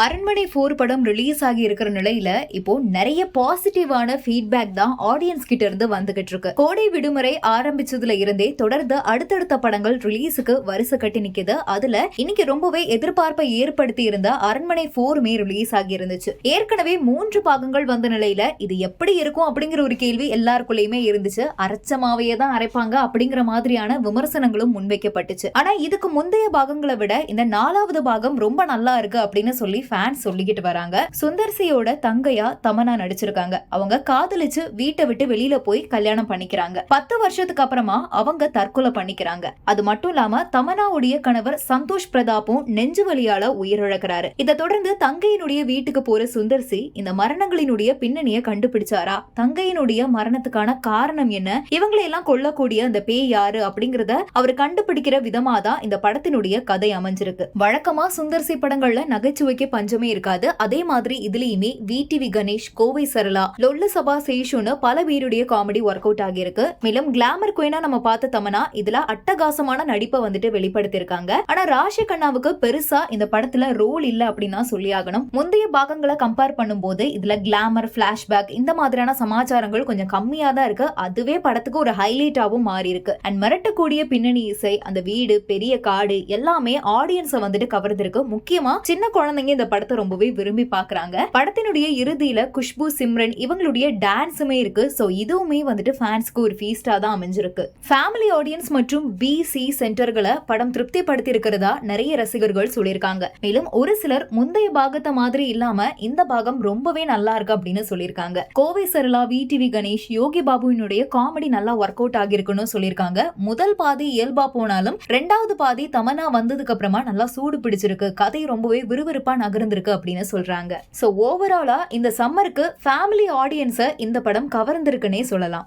அரண்மனை ஃபோர் படம் ரிலீஸ் ஆகி இருக்கிற நிலையில இப்போ நிறைய பாசிட்டிவான ஃபீட்பேக் தான் ஆடியன்ஸ் கிட்ட இருந்து வந்துகிட்டு இருக்கு. கோடை விடுமுறை ஆரம்பிச்சதுல இருந்தே தொடர்ந்து அடுத்தடுத்த படங்கள் ரிலீஸுக்கு வரிசை கட்டி நிக்குது. அதுல இன்னைக்கு ரொம்பவே எதிர்பார்ப்பை ஏற்படுத்தி இருந்த அரண்மனை ஃபோருமே ரிலீஸ் ஆகி இருந்துச்சு. ஏற்கனவே மூன்று பாகங்கள் வந்த நிலையில இது எப்படி இருக்கும் அப்படிங்கிற ஒரு கேள்வி எல்லாருக்குள்ளயுமே இருந்துச்சு. அரைச்சமாவையே தான் அரைப்பாங்க அப்படிங்கிற மாதிரியான விமர்சனங்களும் முன்வைக்கப்பட்டுச்சு. ஆனா இதுக்கு முந்தைய பாகங்களை விட இந்த நாலாவது பாகம் ரொம்ப நல்லா இருக்கு அப்படின்னு சொல்லி ஃபேன்ஸ் சொல்லிக்கிட்டு வராங்க. சுந்தர்சியோட தங்கையா தமனா நடிச்சிருக்காங்க. அவங்க காதலிச்சு வீட்டை விட்டு வெளியில போய் கல்யாணம் பண்ணிக்கிறாங்க. பத்து வருஷத்துக்கு அப்புறமா அவங்க தற்கொலை பண்ணிக்கிறாங்க. அது மட்டும் இல்லாம தமனாவுடைய கணவர் சந்தோஷ் பிரதாப்பும் நெஞ்சு வழியால உயிரிழக்கிறாரு. இதை தொடர்ந்து தங்கையினுடைய வீட்டுக்கு போற சுந்தர்சி இந்த மரணங்களினுடைய பின்னணியை கண்டுபிடிச்சாரா? தங்கையினுடைய மரணத்துக்கான காரணம் என்ன? இவங்களை எல்லாம் கொல்லக்கூடிய அந்த பேய் யாரு அப்படிங்கறத அவர் கண்டுபிடிக்கிற விதமா தான் இந்த படத்தினுடைய கதை அமைஞ்சிருக்கு. வழக்கமா சுந்தர்சி படங்கள்ல நகைச்சுவைக்கு பஞ்சமே இருக்காது. அதே மாதிரி இதுலயுமே விடிவி கணேஷ் கோவை சரளா லொல்ல சபா சேஷுன்னு பல பேருடைய காமெடி ஒர்க் அவுட் ஆகியிருக்கு. மேலும் கிளாமர் குயினா நம்ம பார்த்த தமனா இதுல அட்டகாசமான நடிப்பை வந்துட்டு வெளிப்படுத்தியிருக்காங்க. ஆனா ராஷி கண்ணாவுக்கு பெருசா இந்த படத்துல ரோல் இல்ல அப்படின்னு சொல்லி ஆகணும் முந்தைய பாகங்களை கம்பேர் பண்ணும்போது இதுல கிளாமர் பிளாஷ்பேக் இந்த மாதிரியான சமாச்சாரங்கள் கொஞ்சம் கம்மியா தான் இருக்கு. அதுவே படத்துக்கு ஒரு ஹைலைட்டாவும் மாறி இருக்கு அண்ட் மிரட்டக்கூடிய பின்னணி இசை அந்த வீடு பெரிய காடு எல்லாமே ஆடியன்ஸை வந்துட்டு கவர்ந்திருக்கு. முக்கியமா சின்ன குழந்தைங்க இந்த படத்தை ரொம்பவே விரும்பி பாக்குறாங்க. படத்தினுடைய இறுதியில குஷ்பு சிம்ரன் இவங்களுடைய டான்ஸுமே இருக்கு. சோ இதுவுமே வந்துட்டு ஃபேன்ஸ்க்கு ஒரு ஃபீஸ்டா தான் அமைஞ்சிருக்கு. ஃபேமிலி ஆடியன்ஸ் மற்றும் பிசி சென்டர்களை படம் திருப்திப்படுத்தி இருக்கிறதா நிறைய ரசிகர்கள் சொல்லியிருக்காங்க. மேலும் ஒரு சிலர் முந்தைய பாகத்தை மாதிரி இல்லாம இந்த பாகம் ரொம்பவே நல்லா இருக்கு அப்படின்னு சொல்லியிருக்காங்க. கோவை சரளா விடிவி கணேஷ் யோகி பாபுவினுடைய காமெடி நல்லா ஒர்க் அவுட் ஆகிருக்குன்னு சொல்லியிருக்காங்க. முதல் பாதி இயல்பா போனாலும் ரெண்டாவது பாதி தமனா வந்ததுக்கு அப்புறமா நல்லா சூடு பிடிச்சிருக்கு. கதை ரொம்பவே விறுவிறுப்பா நகர்ந்திருக்கு அப்படின்னு சொல்றாங்க. சோ ஓவராலா இந்த சம்மருக்கு ஃபேமிலி ஆடியன்ஸை இந்த படம் கவர்ந்திருக்குன்னே சொல்லலாம்.